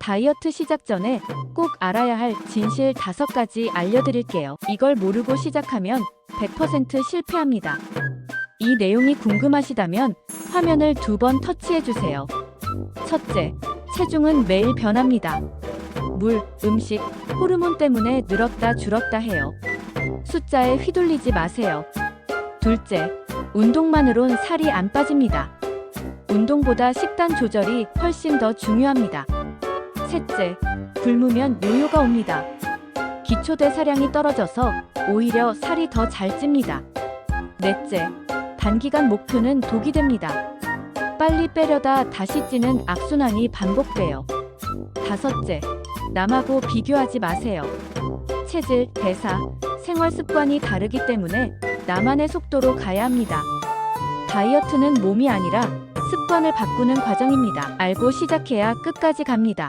다이어트 시작 전에 꼭 알아야 할 진실 다섯 가지 알려드릴게요. 이걸 모르고 시작하면 100% 실패합니다. 이 내용이 궁금하시다면 화면을 두 번 터치해주세요. 첫째, 체중은 매일 변합니다. 물, 음식, 호르몬 때문에 늘었다 줄었다 해요. 숫자에 휘둘리지 마세요. 둘째, 운동만으론 살이 안 빠집니다. 운동보다 식단 조절이 훨씬 더 중요합니다. 셋째, 굶으면 요요가 옵니다. 기초대 사량이 떨어져서 오히려 살이 더 잘 찝니다. 넷째, 단기간 목표는 독이 됩니다. 빨리 빼려다 다시 찌는 악순환이 반복돼요. 다섯째, 남하고 비교하지 마세요. 체질, 대사, 생활 습관이 다르기 때문에 나만의 속도로 가야 합니다. 다이어트는 몸이 아니라 습관을 바꾸는 과정입니다. 알고 시작해야 끝까지 갑니다.